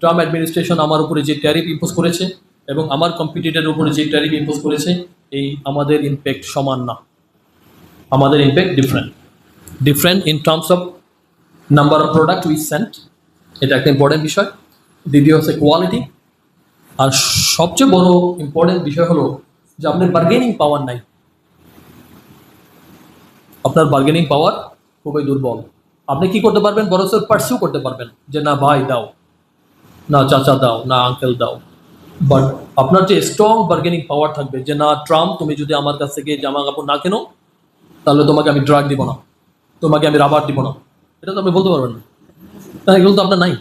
Trump administration আমার উপরে যে ট্যারিফ ইম্পোজ করেছে এবং আমার কম্পিটিটরের উপরে যে ট্যারিফ ইম্পোজ করেছে, এই আমাদের ইম্প্যাক্ট সমান না। আমাদের impact different different in terms of number of product with cent এটা একটা ইম্পর্টেন্ট বিষয়। দ্বিতীয় হচ্ছে কোয়ালিটি আর সবচেয়ে বড় ইম্পর্টেন্ট বিষয় হলো যে আপনার বার্গেনিং পাওয়ার নাই। আপনার বার্গেনিং পাওয়ার খুবই দুর্বল। আপনি কি করতে পারবেন? বরঞ্চ পার্সিউ করতে পারবেন যে, না ভাই, দাও। না চাচা দাও, না আঙ্কেল দাও। বাট আপনার যে স্ট্রং বার্গেনিং পাওয়ার থাকবে যে, না ট্রাম্প তুমি যদি আমার কাছ থেকে জামা কাপড় না কেনো, তাহলে তোমাকে আমি ড্রাগ দিব না। তোমাকে আমি রাবার দিব না। এটা তো আপনি বলতে পারবেন না। তাহলে এগুলো তো আপনার নাই।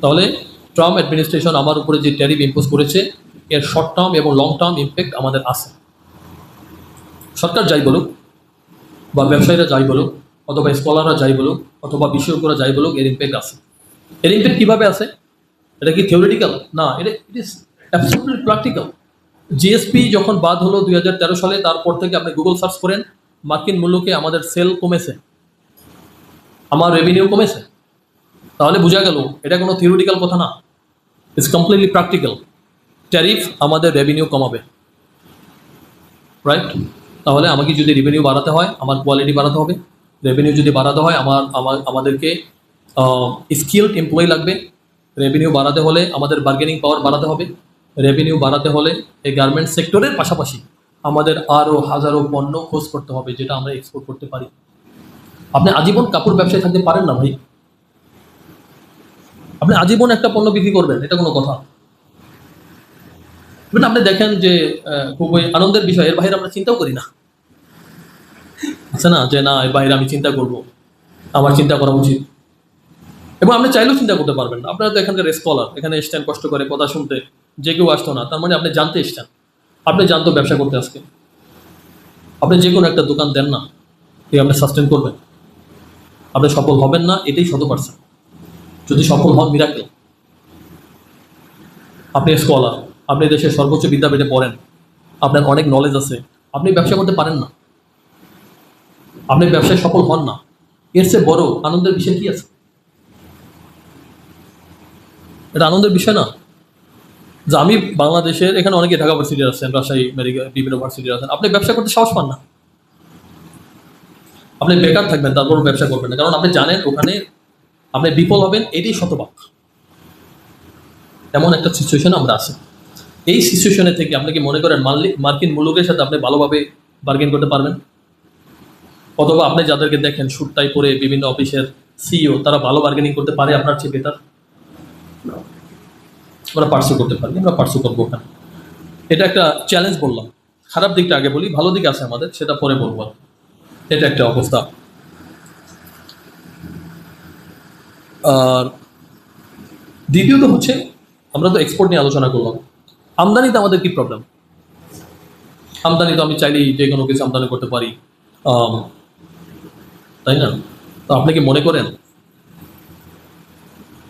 তাহলে ট্রাম্প অ্যাডমিনিস্ট্রেশন আমার উপরে যে ট্যারিফ ইম্পোজ করেছে, এর শর্ট টার্ম এবং লং টার্ম ইম্প্যাক্ট আমাদের আছে। সরকার যাই বলুক, বা ব্যবসায়ীরা যাই বলুক, অথবা স্কলাররা যাই বলুক, অথবা বিশেষজ্ঞরা যাই বলুক, এর ইম্প্যাক্ট আছে। এর ইম্প্যাক্ট কীভাবে আছে? এটা কি থিওরিটিক্যাল না, এটা it is absolutely practical GSP যখন বাদ হলো দুই হাজার তেরো সালে, তারপর থেকে আপনি গুগল সার্চ করেন, মার্কিন মূল্যকে আমাদের সেল কমেছে। আমার রেভিনিউ কমেছে। তাহলে বোঝা গেল, এটা কোনো থিওরিটিক্যাল কথা না। ইটস কমপ্লিটলি প্র্যাকটিক্যাল ট্যারিফ আমাদের রেভিনিউ কমাবে। রাইট তাহলে আমাকে যদি রেভিনিউ বাড়াতে হয়, আমার কোয়ালিটি বাড়াতে হবে। রেভিনিউ যদি বাড়াতে হয় আমার, আমাদেরকে স্কিলড এমপ্লয়ি লাগবে। রেভিনিউ বাড়াতে হলে আমাদের বার্গেনিং পাওয়ার বাড়াতে হবে। রেভিনিউ বাড়াতে হলে এই গার্মেন্টস সেক্টরের পাশাপাশি আমাদের আরও হাজারো পণ্য খোঁজ করতে হবে, যেটা আমরা এক্সপোর্ট করতে পারি। আপনি আজীবন কাপড় ব্যবসায় থাকতে পারেন না ভাই। আপনি আজীবন একটা পণ্য বিক্রি করবেন, এটা কোনো কথা। আপনি দেখেন যে খুবই আনন্দের বিষয়, এর বাইরে আমরা চিন্তাও করি না। আছে না যে, না, এর বাইরে আমি চিন্তা করব। আমার চিন্তা করা উচিত। এবং আপনি চাইলেও চিন্তা করতে পারবেন না। আপনারা তো এখানকার স্কলার এখানে এসছেন, কষ্ট করে কথা শুনতে, যে কেউ আসতো না, তার মানে আপনি জানতে এসছেন। আপনি জানতো ব্যবসা করতে আজকে। আপনি যে কোনো একটা দোকান দেন না, এই আপনি সাস্টেন করবেন। আপনি সফল হবেন না, এটাই শত পার্সেন্ট যদি সফল হন মিরাকেল আপনি স্কলার আপনি দেশের সর্বোচ্চ বিদ্যাপীঠে পড়েন, আপনার অনেক নলেজ আছে, আপনি ব্যবসা করতে পারেন না। আপনি ব্যবসায় সফল হন না। এর চেয়ে বড় আনন্দের বিষয় কি আছে? এটা আনন্দের বিষয় না। যে আমি বাংলাদেশের এখানে অনেকে ঢাকা ভার্সিটি আছেন, রাজশাহী মেডিকেল বিভিন্ন ভার্সিটি আছেন। আপনি ব্যবসা করতে সাহস পান না। আপনি বেকার থাকবেন তারপর ব্যবসা করবেন না। কারণ আপনি জানেন ওখানে আপনি বিফল হবেন এটাই শতভাগ। এমন একটা সিচুয়েশন আমরা আছি। এই সিচুয়েশনে থেকে আপনি কি মনে করেন মার্কিন মুলুকের সাথে আপনি ভালোভাবে বার্গেন করতে পারবেন? অথবা আপনি যাদেরকে দেখেন সুটটাই পরে বিভিন্ন অফিসের সিইও তারা ভালো বার্গেনিং করতে পারে আপনার চেয়ে বেটার আমরা পার্সু করতে পারি আমরা পার্সু করব ওখানে। এটা একটা চ্যালেঞ্জ বললাম। খারাপ দিকটা আগে বলি, ভালো দিক আছে আমাদের, সেটা পরে বলব এটা একটা অবস্থা। আর দ্বিতীয়ত হচ্ছে, আমরা তো এক্সপোর্ট নিয়ে আলোচনা করলাম। আমদানিতে আমাদের কি প্রবলেম আমদানি তো আমি চাইলেই যে কোনো কিছু আমদানি করতে পারি। তাই না? তো আপনি কি মনে করেন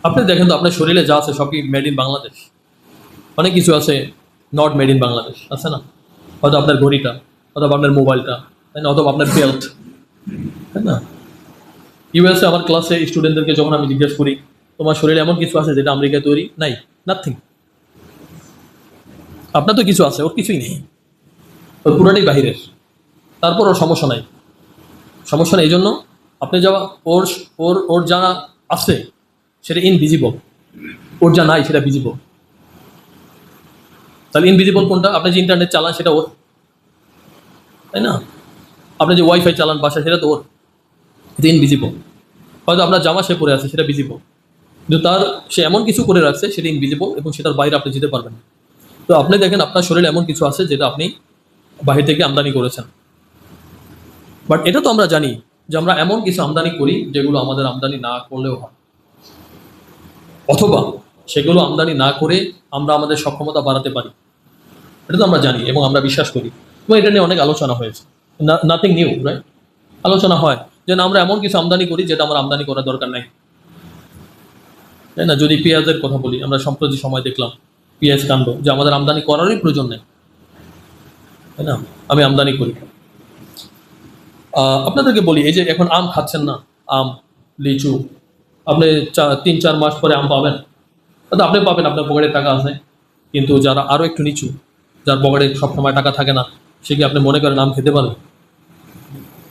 আপনি দেখেন তো, আপনার শরীরে যা আছে সব কি মেড ইন বাংলাদেশ। অনেক কিছু আছে নট মেড ইন বাংলাদেশ, আছে না? হয়তো আপনার ঘড়িটা, অথবা আপনার মোবাইলটা, তাই না? অথবা আপনার বেল্ট তাই না? ইউএসএ আমার ক্লাসে স্টুডেন্টদেরকে যখন আমি জিজ্ঞেস করি, তোমার শরীরে এমন কিছু আছে যেটা আমেরিকায় তৈরি? নাই নাথিং আপনার তো কিছু আছে, ওর কিছুই নেই। ওর পুরাটাই বাহিরের। তারপর ওর সমস্যা নাই। সমস্যা নেই, এই জন্য আপনি যা ওর ওর ওর যা আছে সেটা ইনভিজিবল ওর যা নাই সেটা ভিজিবল তাহলে ইনভিজিবল কোনটা? আপনি যে ইন্টারনেট চালান সেটা ওর। তাই না? আপনি যে ওয়াইফাই চালান বাসা, সেটা তো ওর। এটা ইনভিজিবল হয়তো আপনার জামা সে পরে আছে, সেটা ভিজিবল কিন্তু তার সে এমন কিছু করে রাখছে, সেটা ইনভিজিবল এবং সেটার বাইরে আপনি যেতে পারবেন না। তো আপনি দেখেন, আপনার শরীরে এমন কিছু আছে যেটা আপনি বাহির থেকে আমদানি করেছেন। বাট এটা তো আমরা জানি যে আমরা এমন কিছু আমদানি করি যেগুলো আমাদের আমদানি না করলেও হয়। অথবা সেগুলো আমদানি না করে আমরা আমাদের সক্ষমতা বাড়াতে পারি। এটা তো আমরা জানি এবং আমরা বিশ্বাস করি। এবং এটা নিয়ে অনেক আলোচনা হয়েছে। নাথিং নিউ রাইট আলোচনা হয় যে না, আমরা এমন কিছু আমদানি করি যেটা আমার আমদানি করার দরকার নাই। তাই না? যদি পেঁয়াজের কথা বলি, আমরা সম্প্রতি সময় দেখলাম পেঁয়াজ কাণ্ড, যে আমাদের আমদানি করারই প্রয়োজন নেই। তাই না? আমি আমদানি করি। আপনাদেরকে বলি, এই যে এখন আম খাচ্ছেন না, আম, লিচু আপনি তিন, চার মাস পরে আম পাবেন। হয়তো আপনি পাবেন, আপনার পকেটে টাকা আছে। কিন্তু যারা আরও একটু নিচু, যার পকেটে সবসময় টাকা থাকে না, সে কি আপনি মনে করেন আম খেতে পারবে?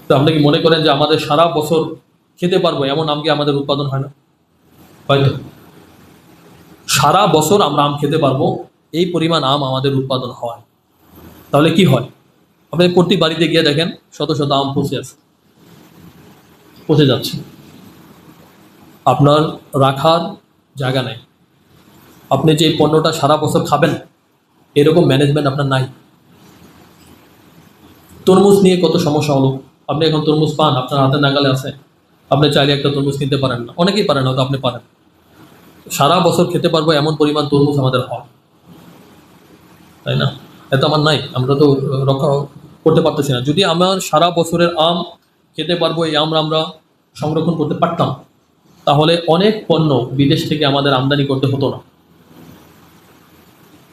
তো আপনি কি মনে করেন যে আমাদের সারা বছর খেতে পারব, এমন আম কি আমাদের উৎপাদন হয় না? হয়তো। সারা বছর আমরা আম খেতে পারব, এই পরিমাণ আম আমাদের উৎপাদন হয়। তাহলে কি হয়? আপনি প্রতি বাড়িতে গিয়ে দেখেন, শত শত আম পচে আছে। পচে যাচ্ছে। আপনার রাখার জায়গা নাই। আপনি যে পণ্যটা সারা বছর খাবেন, এরকম ম্যানেজমেন্ট আপনার নাই। তরমুজ নিয়ে কত সমস্যা হলো? আপনি এখন তরমুজ পান, আপনার হাতে নাগালে আছে। আপনি চাইলে একটা তরমুজ কিনতে পারেন না। অনেকেই পারেন, হয়তো আপনি পারেন। সারা বছর খেতে পারব এমন পরিমাণ তরমুজ আমাদের হয়। তাই না? এত আমার নাই, আমরা তো রক্ষা করতে পারতেছি না। যদি আমার সারা বছরের আম খেতে পারব, এই আম আমরা সংরক্ষণ করতে পারতাম তাহলে অনেক পণ্য বিদেশ থেকে আমাদের আমদানি করতে হতো না।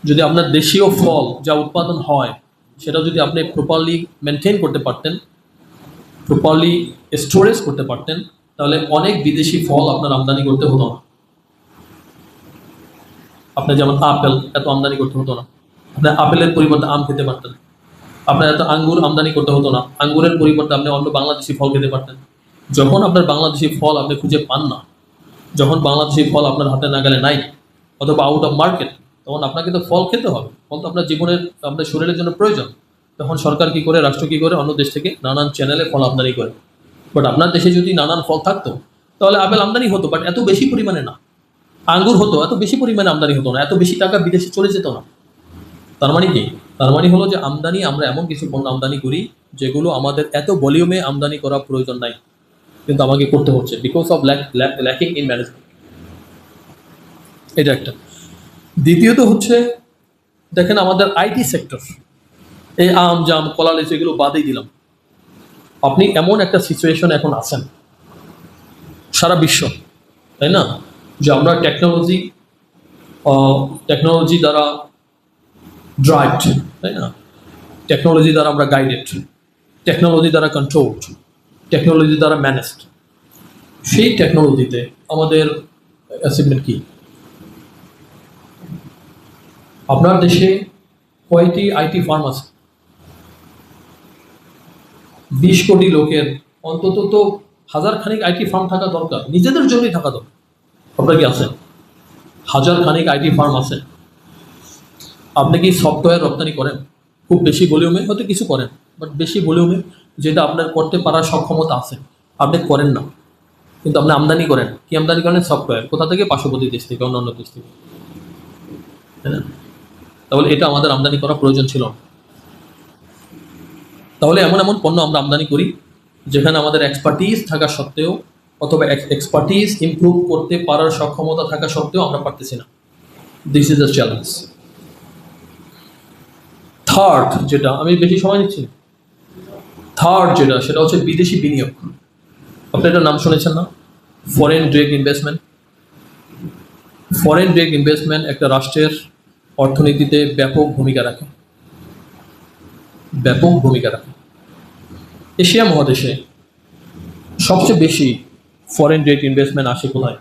যদি আপনার দেশীয় ফল যা উৎপাদন হয়, সেটা যদি আপনি প্রপারলি মেনটেন করতে পারতেন প্রপারলি স্টোরেজ করতে পারতেন, তাহলে অনেক বিদেশি ফল আপনার আমদানি করতে হতো না। আপনার যেমন আপেল, এত আমদানি করতে হতো না। আপনার আপেলের পরিবর্তে আম খেতে পারতেন। আপনার এত আঙ্গুর আমদানি করতে হতো না। আঙ্গুরের পরিবর্তে আপনি অন্য বাংলাদেশি ফল খেতে পারতেন। যখন আপনার বাংলাদেশি ফল আপনি খুঁজে পান না, যখন বাংলাদেশি ফল আপনার হাতে না গেলে নাই, অথবা আউট অফ মার্কেট তখন আপনাকে তো ফল খেতে হবে। ফল তো আপনার জীবনের, আপনার শরীরের জন্য প্রয়োজন। তখন সরকার কি করে, রাষ্ট্র কি করে, অন্য দেশ থেকে নানান চ্যানেলে ফল আমদানি করে। বাট আপনার দেশে যদি নানান ফল থাকতো, তাহলে আপেল আমদানি হতো বাট এত বেশি পরিমাণে না। আঙ্গুর হতো, এত বেশি পরিমাণে আমদানি হতো না, এত বেশি টাকা বিদেশে চলে যেত না। তার মানে কি? তার মানে হলো যে আমদানি, আমরা এমন কিছু পণ্য আমদানি করি, যেগুলো আমাদের এত ভলিউমে আমদানি করা প্রয়োজন নাই। কিন্তু আমাকে করতে হচ্ছে because of lack lacking in management এটা একটা। দ্বিতীয়ত হচ্ছে, দেখেন আমাদের আইটি সেক্টর এই আম, জাম, কলা, লেচু, এগুলো বাদই দিলাম। আপনি এমন একটা সিচুয়েশন এখন আছেন, সারা বিশ্ব, তাই না? যে আমরা টেকনোলজি টেকনোলজি দ্বারা ড্রাইভড তাই না? টেকনোলজি দ্বারা আমরা গাইডেড টেকনোলজি দ্বারা কন্ট্রোলড টেকনোলজি দ্বারা ম্যানেজড সেই টেকনোলজিতে আমাদের অ্যাচিভমেন্ট কি? আপনার দেশে কয়টি আইটি ফার্ম আছে? বিশ কোটি লোকের অন্তত তো হাজার খানিক আইটি ফার্ম থাকা দরকার। নিজেদের জন্যই থাকা দরকার। আপনার কি আছে? হাজার খানিক আইটি ফার্ম আছে। আপনি কি সফটওয়্যার রপ্তানি করেন? খুব বেশি ভলিউমে হয়তো কিছু করেন বাট বেশি ভলিউমে যেটা আপনার করতে পারার সক্ষমতা আছে। আপনি করেন না। কিন্তু আপনি আমদানি করেন। কি আমদানি করেন? সফটওয়্যার কোথা থেকে? পার্শ্ববর্তী দেশ থেকে, অন্যান্য দেশ থেকে। তাই না? তাহলে এটা আমাদের আমদানি করা প্রয়োজন ছিল। তাহলে এমন এমন পণ্য আমরা আমদানি করি, যেখানে আমাদের এক্সপার্টিস থাকা সত্ত্বেও অথবা এক্সপার্টিস ইমপ্রুভ করতে পারার সক্ষমতা থাকা সত্ত্বেও আমরা পারতেছি না। This is a challenge third যেটা আমি বেশি সময় নিচ্ছি না। থার্ড যেটা সেটা হচ্ছে বিদেশি বিনিয়োগ আপনি এটার নাম শুনেছেন না? Foreign direct investment foreign direct investment একটা রাষ্ট্রের অর্থনীতিতে ব্যাপক ভূমিকা রাখে। ব্যাপক ভূমিকা রাখে। এশিয়া মহাদেশে সবচেয়ে বেশি ফরেন ডিরেক্ট ইনভেস্টমেন্ট আসে কোথায়?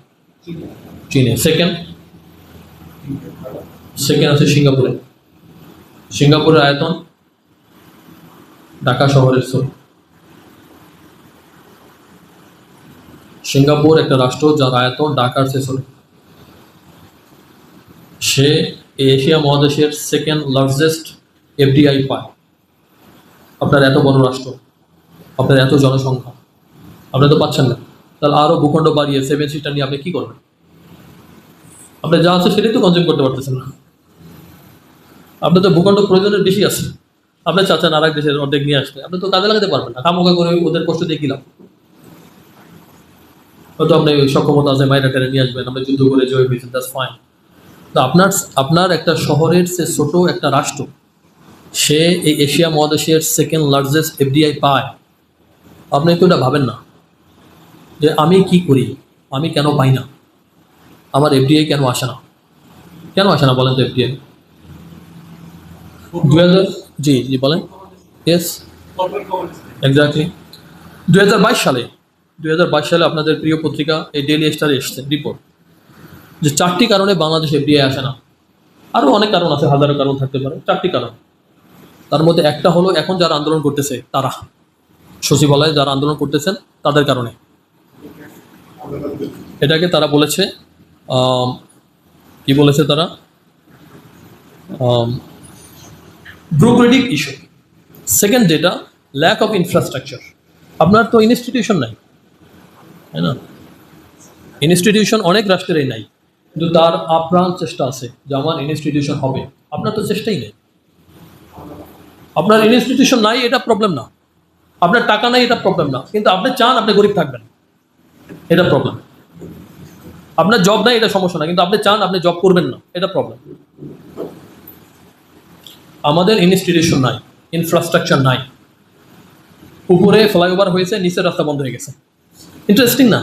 চীনে। সেকেন্ড সেকেন্ড আছে সিঙ্গাপুরে। সিঙ্গাপুরের আয়তন ঢাকা শহরের সব সিঙ্গাপুর একটা রাষ্ট্র যার আয়তন ঢাকার সে এশিয়া মহাদেশের সেকেন্ড লার্জেস্ট এফডিআই পায়। আপনার এত বড় রাষ্ট্র, আপনার এত জনসংখ্যা, আপনি তো পাচ্ছেন না। তাহলে আরও ভূখণ্ড বাড়িয়ে সেভেন সিটার নিয়ে আপনি কী করবেন? আপনি যা আছে সেটাই তো কনজিউম করতে পারতেছেন না। আপনার তো ভূখণ্ড প্রয়োজনের বেশি আছে আপনি চাচ্ছেন আর এক দেশের অর্ধেক নিয়ে আসতে আপনি তো কাজে লাগাতে পারবেন না। কামোকা করে ওদের কষ্ট দিয়ে কিলাম হয়তো আপনি সক্ষমতা আছে মাইরা টেনে নিয়ে আসবেন, আপনি যুদ্ধ করে জয় হয়েছেন দ্যাটস ফাইন তো আপনার আপনার একটা শহরের সে ছোট একটা রাষ্ট্র, সে এই এশিয়া মহাদেশের সেকেন্ড লার্জেস্ট এফডিআই পায়। আপনি তো এটা ভাবেন না যে আমি কি করি, আমি কেন পাই না? আমার এফডিআই কেন আসে না? কেন আসে না বলেন তো এফডিআই দু হাজার জি জি, বলেন। ইয়েস এক্স্যাক্টলি দু হাজার বাইশ সালে দুই হাজার বাইশ সালে আপনাদের প্রিয় পত্রিকা এই ডেলি স্টারে এসছে রিপোর্ট যে চারটি কারণে বাংলাদেশ এফডিআই আসে না। আরও অনেক কারণ আছে, হাজারো কারণ থাকতে পারে, চারটি কারণ। তার মধ্যে একটা হলো, এখন যারা আন্দোলন করতেছে, তারা। সচিবালয়ে যারা আন্দোলন করতেছেন, তাদের কারণে। এটাকে তারা বলেছে কি বলেছে তারা? ব্রোক্রেটিক ইস্যু সেকেন্ড যেটা ল্যাক অফ ইনফ্রাস্ট্রাকচার আপনার তো ইনস্টিটিউশন নাই। তাই না? ইনস্টিটিউশন অনেক রাষ্ট্রেরই নাই, কিন্তু তার আপ্রাণ চেষ্টা আছে যে আমার ইনস্টিটিউশন হবে। আপনার তো চেষ্টাই নেই। আপনার ইনস্টিটিউশন নাই, এটা প্রবলেম না। আপনার টাকা নাই, এটা প্রবলেম না। কিন্তু আপনি চান আপনি গরিব থাকবেন। এটা প্রবলেম আপনার জব নাই, এটা সমস্যা না। কিন্তু আপনি চান আপনি জব করবেন না, এটা প্রবলেম আমাদের ইনস্টিটিউশন নাই ইনফ্রাস্ট্রাকচার নাই। উপরে ফ্লাইওভার হয়েছে, নিচের রাস্তা বন্ধ হয়ে গেছে। ইন্টারেস্টিং না?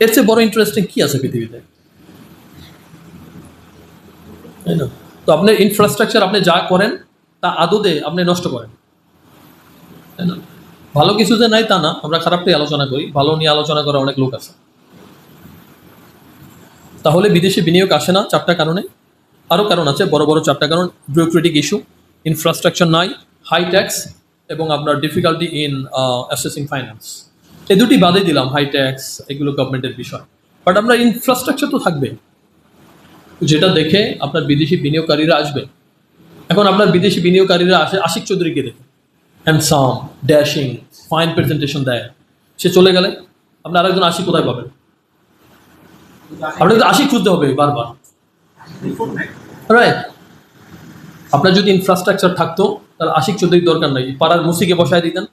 এর চেয়ে বড় ইন্টারেস্টিং কি আছে পৃথিবীতে? তাই না? তো আপনার ইনফ্রাস্ট্রাকচার আপনি যা করেন, তা আদতে আপনি নষ্ট করেন। তাই না? ভালো কিছু যে নাই তা না, আমরা খারাপটাই আলোচনা করি, ভালো নিয়ে আলোচনা করা অনেক লোক আছে। তাহলে বিদেশি বিনিয়োগ আসে না চারটা কারণে? আরও কারণ আছে, বড় বড় চারটা কারণ বিউরোক্রেটিক ইস্যু ইনফ্রাস্ট্রাকচার নাই হাই ট্যাক্স এবং আপনার ডিফিকাল্টি ইন অ্যাসেসিং ফাইন্যান্স এই দুটি বাদে দিলাম হাই ট্যাক্স এগুলো গভর্নমেন্টের বিষয়। বাট আমরা ইনফ্রাস্ট্রাকচার তো থাকবে যেটা দেখে আপনার বিদেশি বিনিয়োগকারীরা আসবে। এখন আপনার বিদেশি বিনিয়োগকারীরা আসে আশিক চৌধুরীকে দেখে। হ্যান্ডসাম ড্যাশিং ফাইন প্রেজেন্টেশন দেয়। সে চলে গেলে আপনি আরেকজন আশিক কোথায় পাবেন? আপনাকে আশিক খুঁজতে হবে বারবার। রাইট আপনার যদি ইনফ্রাস্ট্রাকচার থাকতো তাহলে আশিক চৌধুরীর দরকার নাই। পাড়ার মুসিকে বসায় দিতেন,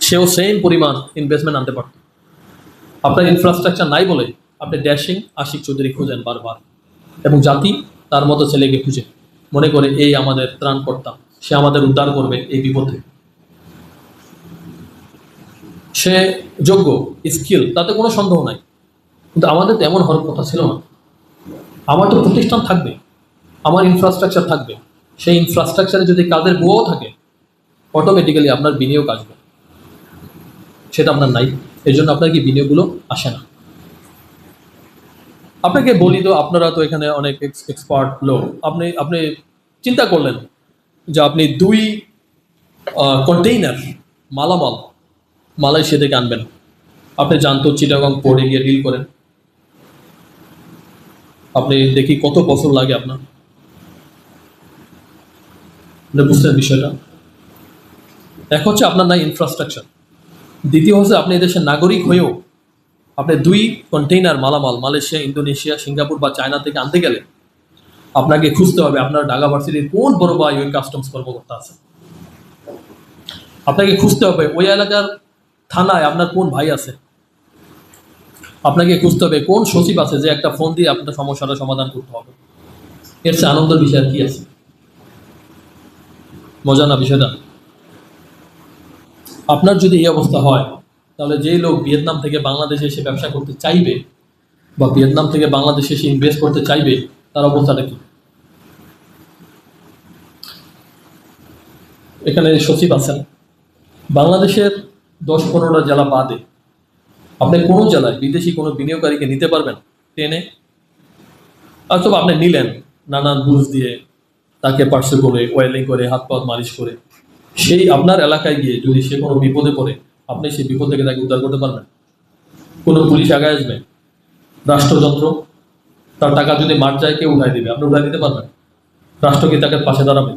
সেও সেম পরিমাণ ইনভেস্টমেন্ট আনতে পারত। আপনার ইনফ্রাস্ট্রাকচার নাই বলে আপনি ড্যাশিং আশিক চৌধুরী খুঁজেন বারবার এবং জাতি তার মতো ছেলেকে খুঁজে। মনে করে এই আমাদের ত্রাণকর্তা, সে আমাদের উদ্ধার করবে এই বিপদে। সে যোগ্য স্কিল তাতে কোনো সন্দেহ নাই। কিন্তু আমাদের তো এমন হওয়ার কথা ছিল না। আমার তো প্রতিষ্ঠান থাকবে, আমার ইনফ্রাস্ট্রাকচার থাকবে। সেই ইনফ্রাস্ট্রাকচারে যদি কাজের বউও থাকে অটোমেটিক্যালি আপনার বিনিয়োগ আসবে। সেটা আপনার নাই। এই জন্য আপনার কি বিনিয়োগগুলো আসে না? আপনাকে বলি তো, আপনারা তো এখানে অনেক এক্সপার্ট লোক। আপনি আপনি চিন্তা করলেন যে আপনি দুই কন্টেইনার মালামাল মালয়েশিয়া থেকে আনবেন। আপনি জানতো চিটাগং পোর্টে গিয়ে ডিল করেন। আপনি দেখি কত বছর লাগে আপনার। বুঝতেন বিষয়টা। এক হচ্ছে আপনার নাই ইনফ্রাস্ট্রাকচার দ্বিতীয় হচ্ছে আপনি দেশের নাগরিক হয়েও আপনি দুই কন্টেইনার মালামাল, মালয়েশিয়া, ইন্দোনেশিয়া, সিঙ্গাপুর বা চায়না থেকে আনতে গেলে আপনাকে খুঁজতে হবে আপনার ঢাকা ভার্সিটির কোন বড় ভাই ওই কাস্টমস কর্মকর্তা আছে। আপনাকে খুঁজতে হবে ওই এলাকার থানায় আপনার কোন ভাই আছে। আপনাকে খুঁজতে হবে কোন সচিব আছে যে একটা ফোন দিয়ে আপনার সমস্যাটা সমাধান করতে হবে। এর চেয়ে আনন্দের বিষয় কি আছে? মজা না বিষয়টা? আপনার যদি এই অবস্থা হয়, তাহলে যেই লোক ভিয়েতনাম থেকে বাংলাদেশে এসে ব্যবসা করতে চাইবে বা ভিয়েতনাম থেকে বাংলাদেশে এসে ইনভেস্ট করতে চাইবে, তার অবস্থাটা কি? এখানে সচিব আছেন। বাংলাদেশের দশ পনেরোটা জেলা বাদে, আপনি কোনো জেলায় বিদেশি কোনো বিনিয়োগকারীকে নিতে পারবেন ট্রেনে? অথবা আপনি নিলেন নানান বুঝ দিয়ে তাকে পার্সে করে ওয়েলিং করে, হাত পা মালিশ করে, সেই আপনার এলাকায় গিয়ে যদি সে কোনো বিপদে পড়ে, আপনি সেই বিপদ থেকে তাকে উদ্ধার করতে পারবেন। কোনো পুলিশ আগে আসবে? রাষ্ট্রযন্ত্র? তার টাকা যদি মার যায় কেউ উঠাই দিবে? আপনি উঠাই দিতে পারবেন। রাষ্ট্র কি তাকে পাশে দাঁড়াবে?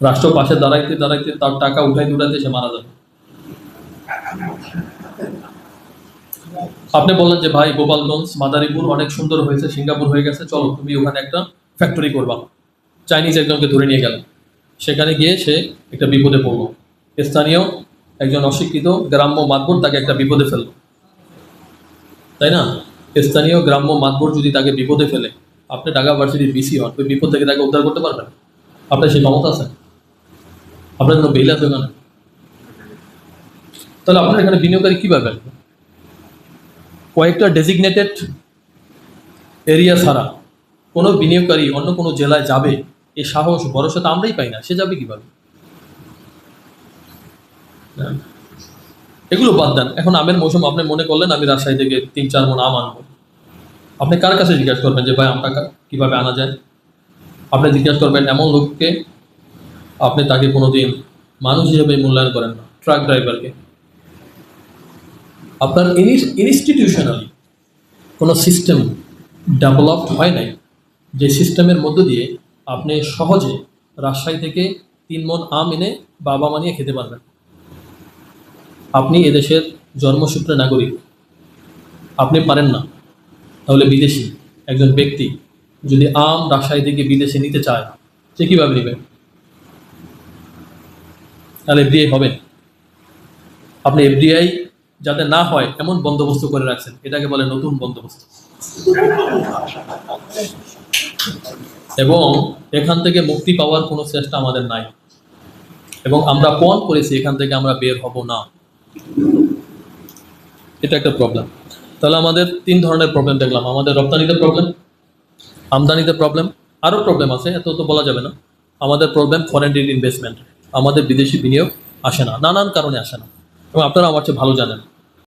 রাষ্ট্র পাশে দাঁড়াইতে দাঁড়াইতে তার টাকা উঠাইতে উঠাইতে সে মারা যাবে। আপনি বললেন যে, ভাই, গোপালগঞ্জ, মাদারীপুর অনেক সুন্দর হয়েছে, সিঙ্গাপুর হয়ে গেছে, চলো, তুমি ওখানে একটা ফ্যাক্টরি করবা। চাইনিজ একজনকে ধরে নিয়ে গেল। সেখানে গিয়ে সে একটা বিপদে পড়ল। স্থানীয় একজন অশিক্ষিত গ্রাম্য মাতবর তাকে একটা বিপদে ফেলল। তাই না? স্থানীয় গ্রাম্য মাতবর যদি তাকে বিপদে ফেলে, আপনি ঢাকা ভার্সিটির বিসি হন, ওই বিপদ থেকে তাকে উদ্ধার করতে পারবেন। আপনার সেই ক্ষমতা আছে। আপনার কোনো বেল আছে ওখানে? তাহলে আপনার এখানে বিনিয়োগকারী কীভাবে আসবে কয়েকটা ডেজিগনেটেড এরিয়া ছাড়া কোনো বিনিয়োগকারী অন্য কোনো জেলায় যাবে এই সাহস ভরসা তো আমরাই পাই না, সে যাবে কীভাবে? হ্যাঁ। এগুলো বাদ দেন, এখন আমের মৌসুম, আপনি মনে করলেন আমি রাজশাহী থেকে তিন, চার মন আম আনব। আপনি কার কাছে জিজ্ঞাসা করবেন যে, ভাই, আমটা কীভাবে আনা যায়? আপনি জিজ্ঞাসা করবেন এমন লোককে, আপনি তাকে কোনোদিন মানুষ হিসেবে মূল্যায়ন করেন না, ট্রাক ড্রাইভারকে। আপনার ইনস্টিটিউশনালি কোনো সিস্টেম ডেভেলপড হয় নাই, যে সিস্টেমের মধ্য দিয়ে আপনি সহজে রাজশাহী থেকে তিন মন আম এনে বাবা মানিয়ে খেতে পারবেন। আপনি এদেশের জন্মসূত্রে নাগরিক। আপনি পারেন না। তাহলে বিদেশি একজন ব্যক্তি যদি আম রাজশাহী থেকে বিদেশে নিতে চায়, সে কীভাবে নেবে? তাহলে এফডিআই হবে। আপনি এফডিআই যাতে না হয়, এমন বন্দোবস্ত করে রাখছেন। এটাকে বলে নতুন বন্দোবস্ত। এবং এখান থেকে মুক্তি পাওয়ার কোনো চেষ্টা আমাদের নাই। এবং আমরা পণ করেছি, এখান থেকে আমরা বের হব না। এটা একটা প্রবলেম তাহলে আমাদের তিন ধরনের প্রবলেম দেখলাম। আমাদের রপ্তানিতে প্রবলেম আমদানিতে প্রবলেম আরও প্রবলেম আছে, এত তো বলা যাবে না। আমাদের প্রবলেম ফরেন ডিরেক্ট ইনভেস্টমেন্ট আমাদের বিদেশি বিনিয়োগ আসে না, নানান কারণে আসে না। এবং আপনারা আমার চেয়ে ভালো জানেন।